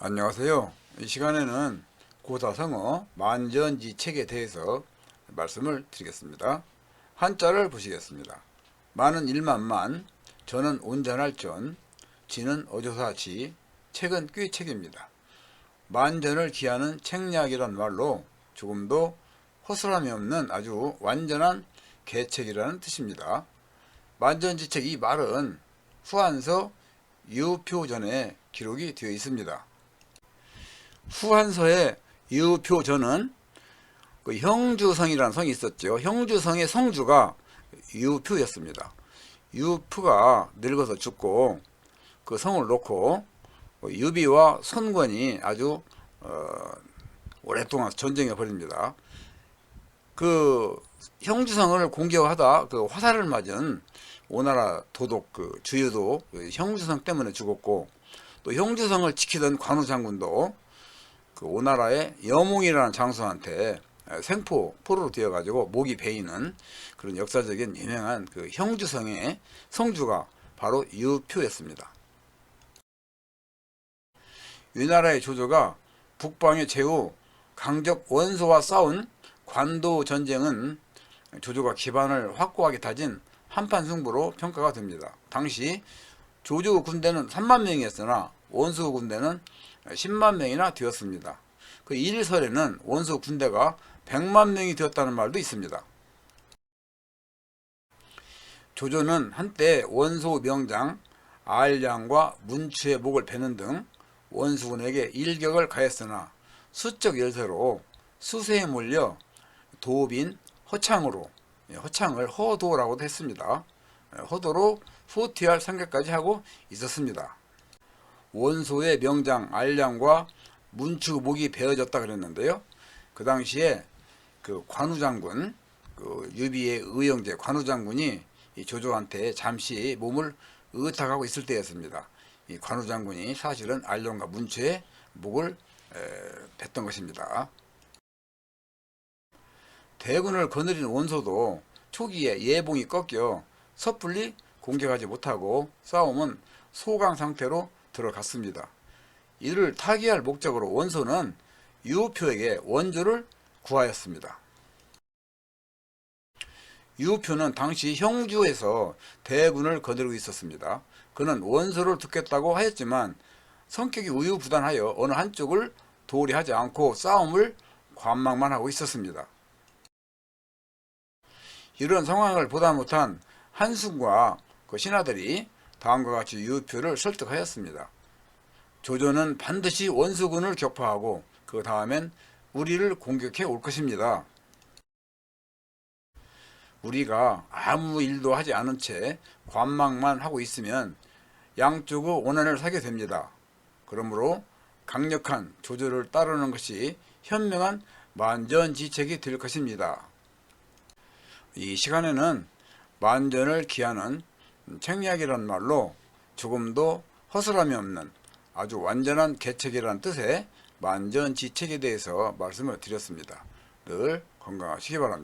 안녕하세요. 이 시간에는 고사성어 만전지 책에 대해서 말씀을 드리겠습니다. 한자를 보시겠습니다. 만은 일만만, 저는 온전할 전, 지는 어조사지, 책은 꾀책입니다. 만전을 기하는 책략이란 말로 조금도 허술함이 없는 아주 완전한 계책이라는 뜻입니다. 만전지책 이 말은 후한서 유표전에 기록이 되어 있습니다. 후한서의 유표전은 그 형주성이라는 성이 있었죠. 형주성의 성주가 유표였습니다. 유표가 늙어서 죽고 그 성을 놓고 유비와 선권이 아주 어, 오랫동안 전쟁해 버립니다. 그 형주성을 공격하다 그 화살을 맞은 오나라 도독 그 주유도 그 형주성 때문에 죽었고 또 형주성을 지키던 관우 장군도 그 오나라의 여몽이라는 장수한테 생포 포로로 되어 가지고 목이 베이는 그런 역사적인 유명한 그 형주성의 성주가 바로 유표였습니다. 위나라의 조조가 북방의 제후 강적 원소와 싸운 관도 전쟁은 조조가 기반을 확고하게 다진 한판 승부로 평가가 됩니다. 당시 조조 군대는 3만 명이었으나 원수 군대는 10만 명이나 되었습니다. 그 일설에는 원수 군대가 100만 명이 되었다는 말도 있습니다. 조조는 한때 원소 명장 알량과 문추의 목을 베는 등 원수군에게 일격을 가했으나 수적 열세로 수세에 몰려 도빈 허창으로 예, 허창을 허도라고도 했습니다. 예, 허도로 후퇴할 생각까지 하고 있었습니다. 원소의 명장 알량과 문추 목이 베어졌다 그랬는데요. 그 당시에 그 관우장군 그 유비의 의형제 관우장군이 이 조조한테 잠시 몸을 의탁하고 있을 때였습니다. 이 관우장군이 사실은 알령과 문추의 목을 에, 뱉던 것입니다. 대군을 거느린 원소도 초기에 예봉이 꺾여 섣불리 공격하지 못하고 싸움은 소강 상태로 들어갔습니다. 이를 타개할 목적으로 원소는 유표에게 원조를 구하였습니다. 유표는 당시 형주에서 대군을 거느리고 있었습니다. 그는 원소를 듣겠다고 하였지만 성격이 우유부단하여 어느 한쪽을 도리하지 않고 싸움을 관망만 하고 있었습니다. 이런 상황을 보다 못한 한순과 그 신하들이 다음과 같이 유표를 설득하였습니다. 조조는 반드시 원수군을 격파하고 그 다음엔 우리를 공격해 올 것입니다. 우리가 아무 일도 하지 않은 채 관망만 하고 있으면 양쪽의 원한을 사게 됩니다. 그러므로 강력한 조조를 따르는 것이 현명한 만전지책이 될 것입니다. 이 시간에는 만전을 기하는 책략이란 말로 조금도 허술함이 없는 아주 완전한 개책이라는 뜻의 만전지책에 대해서 말씀을 드렸습니다. 늘 건강하시기 바랍니다.